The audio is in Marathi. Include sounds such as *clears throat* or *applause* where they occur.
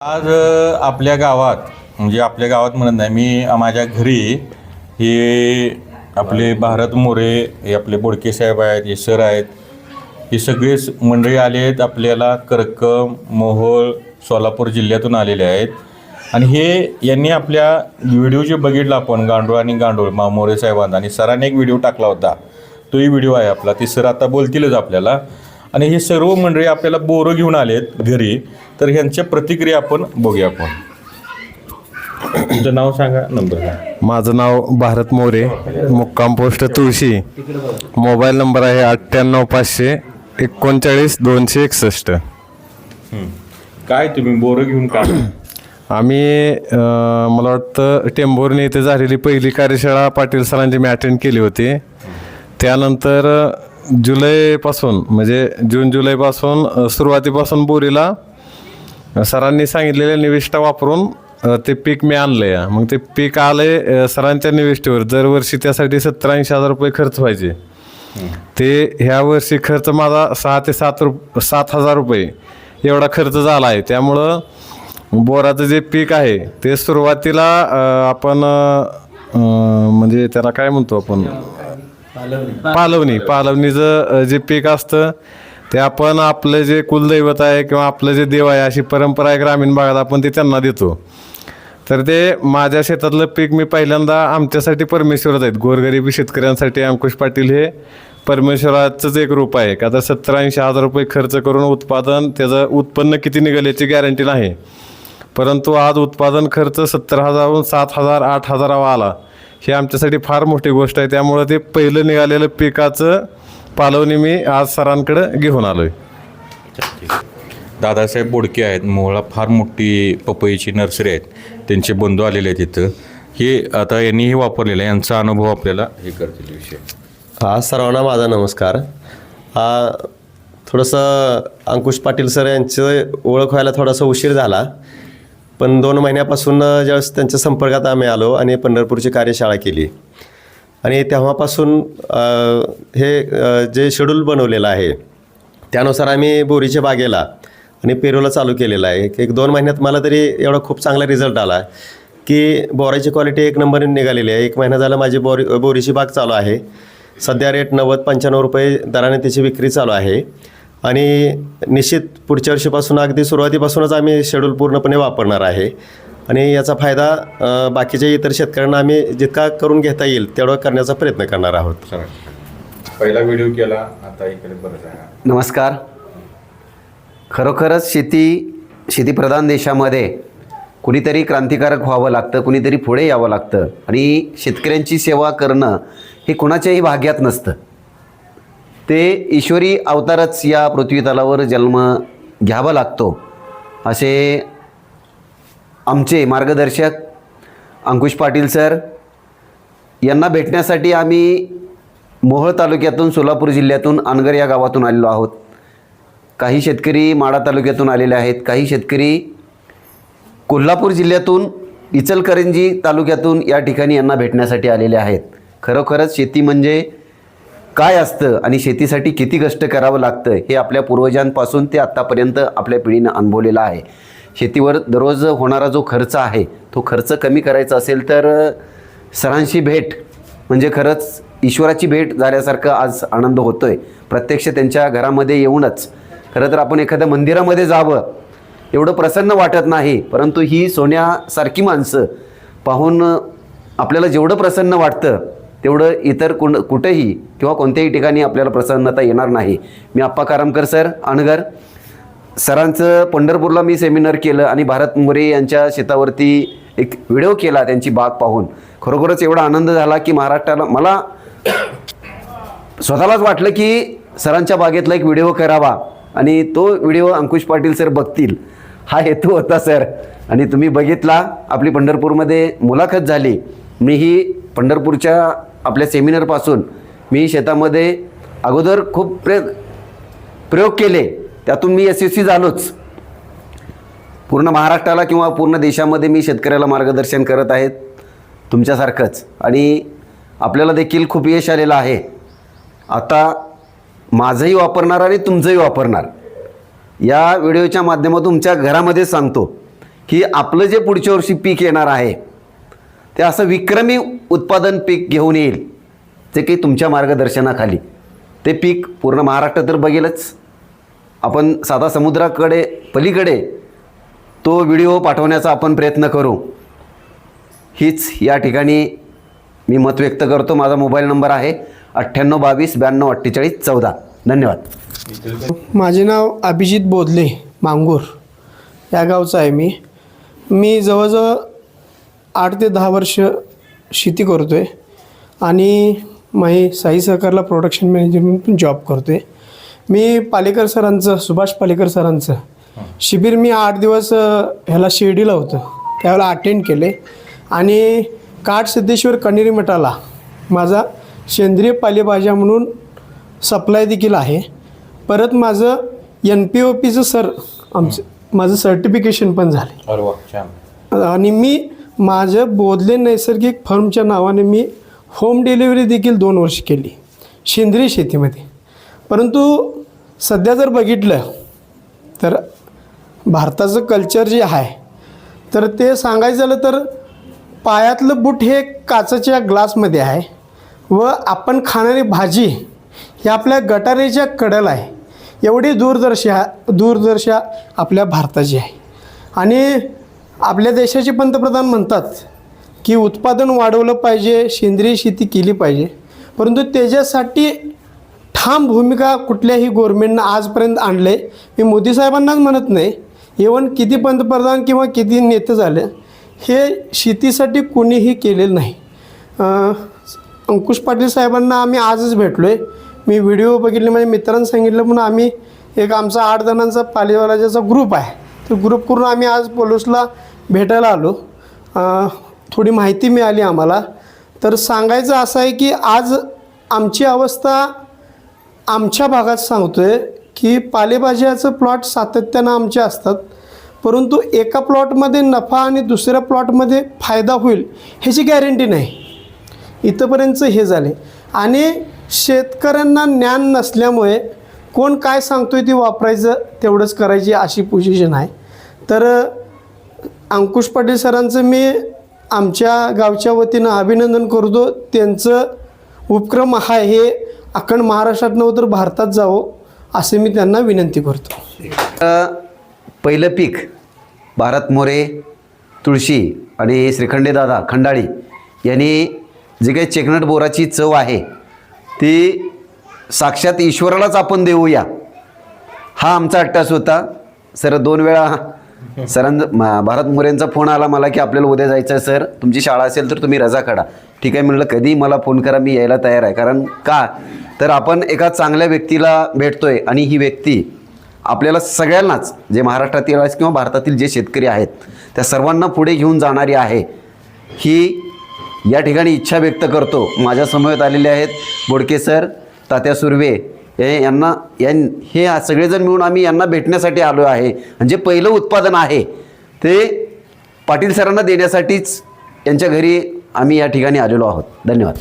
आज आपल्या गावात म्हणजे आपल्या गावात म्हणत नाही मी माझ्या घरी हे आपले भारत मोरे हे आपले बोडके साहेब आहेत हे सर आहेत हे सगळेच मंडळी आले आहेत आपल्याला करक्कम मोहोळ सोलापूर जिल्ह्यातून आलेले आहेत. आणि हे यांनी आपल्या व्हिडिओ जे बघितला आपण गांडूळ आणि गांडूळ मा मोरे साहेबांना आणि सरांनी एक व्हिडिओ टाकला होता. तोही व्हिडिओ आहे आपला ते सर आता बोलतीलच आपल्याला. आणि हे सर्व मंडळी आपल्याला बोरं घेऊन आलेत घरी. तर ह्यांच्या प्रतिक्रिया आपण बघूया आपण. तुमचं नाव सांगा नंबर सांगा. माझं नाव भारत मोरे मुक्काम पोस्ट तुळशी. मोबाईल नंबर आहे अठ्ठ्याण्णव पाचशे एकोणचाळीस दोनशे एकसष्ट. काय तुम्ही बोरं घेऊन का? *clears throat* आम्ही अं, मला वाटतं टेंभुर्णी इथे झालेली पहिली कार्यशाळा पाटील सरांची मी अटेंड केली होती. त्यानंतर अं, जुलैपासून म्हणजे जून जुलैपासून अं, सुरुवातीपासून बोरीला सरांनी सांगितलेल्या निविष्ठा वापरून अं, ते पीक मी आणलं आहे मग ते पीक आलंय अं, सरांच्या निविष्ठेवर दरवर्षी त्यासाठी सत्तर ऐंशी हजार रुपये खर्च व्हायचे. ते ह्या वर्षी खर्च माझा सहा ते सात रुप सात हजार रुपये एवढा खर्च झाला आहे. त्यामुळं बोराचं जे पीक आहे ते सुरुवातीला अं, आपण अं, म्हणजे त्याला काय म्हणतो आपण? पालवणी. पालवणीचं अं, जे पीक असतं ते आपण आपलं जे कुलदैवत आहे किंवा आपलं जे देव आहे अशी परंपरा आहे ग्रामीण भागात आपण ते त्यांना देतो. तर ते माझ्या शेतातलं पीक मी पहिल्यांदा आमच्यासाठी परमेश्वरच आहेत. गोरगरिबी शेतकऱ्यांसाठी अंकुश पाटील हे परमेश्वराचंच एक रूप आहे. का तर सत्तर ऐंशी हजार रुपये खर्च करून उत्पादन त्याचं उत्पन्न किती निघेल याची गॅरंटी नाही. परंतु आज उत्पादन खर्च सत्तर हजारहून सात हजार आठ हजारावा आला. हे आमच्यासाठी फार मोठी गोष्ट आहे. त्यामुळं ते पहिलं निघालेलं पिकाचं पालवणी मी आज सरांकडं घेऊन आलो आहे दादासाहेब बोडके आहेत मोहळा फार मोठी पपईची नर्सरी आहेत. त्यांचे बंधू आलेले आहेत इथं. हे आता यांनी हे वापरलेलं आहे यांचा अनुभव आपल्याला हे करतील विषय. हा सर्वांना माझा नमस्कार. हा थोडंसं अंकुश पाटील सर यांचं ओळख व्हायला थोडासा उशीर झाला. पण दोन महिन्यापासून ज्यावेळेस त्यांच्या संपर्कात आम्ही आलो आणि पंढरपूरची कार्यशाळा केली आणि तेव्हापासून हे जे शेड्यूल बनवलेलं आहे त्यानुसार आम्ही बोरीच्या बागेला आणि पेरूला चालू केलेलं आहे. एक- एक दोन महिन्यात मला तरी एवढा खूप चांगला रिझल्ट आला की बोराची क्वालिटी एक नंबर निघालेली आहे. एक महिना झाला माझी बोरी बोरीची बाग चालू आहे. सध्या रेट नव्वद पंच्याण्णव रुपये दराने त्याची विक्री चालू आहे. आणि निश्चित पुढच्या वर्षीपासून अगदी सुरुवातीपासूनच आम्ही शेड्यूल पूर्णपणे वापरणार आहे. आणि याचा फायदा बाकीच्या इतर शेतकऱ्यांना आम्ही जितका करून घेता येईल तेवढा करण्याचा प्रयत्न करणार आहोत. पहिला व्हिडिओ केला आता इकडे बरं नमस्कार. खरोखरच शेती शेतीप्रधान देशामध्ये कुणीतरी क्रांतिकारक व्हावं लागतं कुणीतरी पुढे यावं लागतं. आणि शेतकऱ्यांची सेवा करणं हे कुणाच्याही भाग्यात नसतं. ते ईश्वरी अवतारच या पृथ्वी तलावर जन्म घ्यावा लागतो असे आमचे मार्गदर्शक अंकुश पाटील सर यांना भेटण्यासाठी आम्ही मोहोळ तालुक्यातून सोलापूर जिल्ह्यातून अनगर या गावातून आलेलो आहोत. काही शेतकरी माडा तालुक्यातून आलेले आहेत. काही शेतकरी कोल्हापूर जिल्ह्यातून इचलकरंजी तालुक्यातून या ठिकाणी यांना भेटण्यासाठी आलेले आहेत. खरोखरच शेती म्हणजे काय असतं आणि शेतीसाठी किती कष्ट करावं लागतं हे आपल्या पूर्वजांपासून ते आत्तापर्यंत आपल्या पिढीनं अनुभवलेलं आहे. शेतीवर दररोज होणारा जो खर्च आहे तो खर्च कमी करायचा असेल तर सरांशी भेट म्हणजे खरंच ईश्वराची भेट झाल्यासारखं आज आनंद होतो आहे प्रत्यक्ष त्यांच्या घरामध्ये येऊनच. खरं तर आपण एखाद्या मंदिरामध्ये जावं एवढं प्रसन्न वाटत नाही परंतु ही सोन्यासारखी माणसं पाहून आपल्याला जेवढं प्रसन्न वाटतं तेवढं इतर कुण कुठेही किंवा कोणत्याही ठिकाणी आपल्याला प्रसन्नता येणार नाही. मी आप्पा कारामकर सर अनगर सरांचं पंढरपूरला मी सेमिनार केलं आणि भारत मोरे यांच्या शेतावरती एक व्हिडिओ केला त्यांची बाग पाहून. खरोखरच एवढा आनंद झाला की महाराष्ट्राला मला स्वतःलाच वाटलं की सरांच्या बागेतला एक व्हिडिओ करावा आणि तो व्हिडिओ अंकुश पाटील सर बघतील. हा हेतू होता सर. आणि तुम्ही बघितला आपली पंढरपूरमध्ये मुलाखत झाली. मीही पंढरपूरच्या आपल्या सेमिनारपासून मी शेतामध्ये अगोदर खूप प्रे प्रयोग केले. त्यातून मी यशस्वी झालोच. पूर्ण महाराष्ट्राला किंवा पूर्ण देशामध्ये मी शेतकऱ्याला मार्गदर्शन करत आहेत तुमच्यासारखंच. आणि आपल्याला देखील खूप यश आलेलं आहे. आता माझंही वापरणार आणि तुमचंही वापरणार. या व्हिडिओच्या माध्यमातून तुमच्या घरामध्ये सांगतो की आपलं जे पुढच्या वर्षी पीक येणार आहे ते असं विक्रमी उत्पादन पीक घेऊन येईल जे काही तुमच्या मार्गदर्शनाखाली. ते पीक पूर्ण महाराष्ट्र तर बघेलच. आपण साधा समुद्राकडे पलीकडे तो व्हिडिओ पाठवण्याचा आपण प्रयत्न करू. हीच या ठिकाणी मी मत व्यक्त करतो. माझा मोबाईल नंबर आहे अठ्ठ्याण्णव बावीस ब्याण्णव अठ्ठेचाळीस चौदा. धन्यवाद. माझे नाव अभिजित बोधले मांगूर. या गावचा आहे मी. मी जवळजवळ आठ ते दहा वर्ष शेती करतो आहे आणि मी साई सहकारला प्रोडक्शन मॅनेजमेंट पण जॉब करतो आहे मी पालेकर सरांचं सुभाष पालेकर सरांचं. शिबिर मी आठ दिवस ह्याला शिर्डीला होतं. त्यावेळेला अटेंड केले. आणि काठ सिद्धेश्वर कण्हेरी मठाला माझा सेंद्रिय पालेभाज्या म्हणून सप्लाय देखील आहे. परत माझं एन पी ओ पीचं सर आमचं माझं सर्टिफिकेशन पण झाले. आणि मी माझं बोधले नैसर्गिक फर्मच्या नावाने मी होम डिलिव्हरी देखील दोन वर्ष केली. सेंद्रिय शेतीमध्ये. परंतु सध्या जर बघितलं तर भारताचं कल्चर जे आहे तर ते सांगायचं झालं तर पायातलं बूट हे काचेच्या ग्लासमध्ये आहे व आपण खाणारी भाजी ही आपल्या गटारेच्या कडेला आहे. एवढी दूरदर्शा दूरदर्शा आपल्या भारताची आहे. आणि आपल्या देशाचे पंतप्रधान म्हणतात की उत्पादन वाढवलं पाहिजे सेंद्रिय शेती केली पाहिजे. परंतु त्याच्यासाठी ठाम भूमिका कुठल्याही गोरमेंटनं आजपर्यंत आणले मी मोदी साहेबांनाच म्हणत नाही. इवन किती पंतप्रधान किंवा किती नेते झाले हे शेतीसाठी कोणीही केलेलं नाही. अंकुश पाटील साहेबांना आम्ही आजच भेटलो आहे मी व्हिडिओ बघितले माझ्या मित्रांनी सांगितलं म्हणून आम्ही एक आमचा आठ जणांचा पालेवालाजाचा ग्रुप आहे. तो ग्रुप करून आम्ही आज पोलोसला भेटायला आलो. थोडी माहिती मिळाली आम्हाला. तर सांगायचं असं आहे की आज आमची अवस्था आमच्या भागात सांगतोय की पालेभाज्याचं प्लॉट सातत्यानं आमचे असतात. परंतु एका प्लॉटमध्ये नफा आणि दुसऱ्या प्लॉटमध्ये फायदा होईल ह्याची गॅरंटी नाही. इथंपर्यंतचं हे झाले. आणि शेतकऱ्यांना ज्ञान नसल्यामुळे कोण काय सांगतोय ते वापरायचं तेवढंच करायची अशी पोझिशन आहे. तर अंकुश पाटील सरांचं मी आमच्या गावच्या वतीनं अभिनंदन करतो. त्यांचं उपक्रम हा हे अखंड महाराष्ट्रात नव्हतं तर भारतात जावं असे मी त्यांना विनंती करतो. पहिलं पीक भारत मोरे तुळशी आणि श्रीखंडे दादा खंडाळी यांनी जी काही चेकनट बोराची चव आहे ती साक्षात ईश्वरालाच आपण देऊया. हा आमचा अट्टास होता सर दोन वेळा सरांज भारत मोरेंचा फोन आला मला की आपल्याला उद्या जायचं आहे सर. तुमची शाळा असेल तर तुम्ही रजा काढा. ठीक आहे म्हणलं कधी मला फोन करा मी यायला तयार आहे. कारण का? तर आपण एका चांगल्या व्यक्तीला भेटतोय आणि ही व्यक्ती आपल्याला सगळ्यांनाच जे महाराष्ट्रातील किंवा भारतातील जे शेतकरी आहेत त्या सर्वांना पुढे घेऊन जाणारी आहे. ही या ठिकाणी इच्छा व्यक्त करतो. माझ्या आलेले आहेत बोडके सर तात्या सुर्वे हे यांना यां हे सगळेजण मिळून आम्ही यांना भेटण्यासाठी आलो आहे. म्हणजे पहिलं उत्पादन आहे. ते पाटील सरांना देण्यासाठीच यांच्या घरी आम्ही या ठिकाणी आलेलो आहोत. धन्यवाद.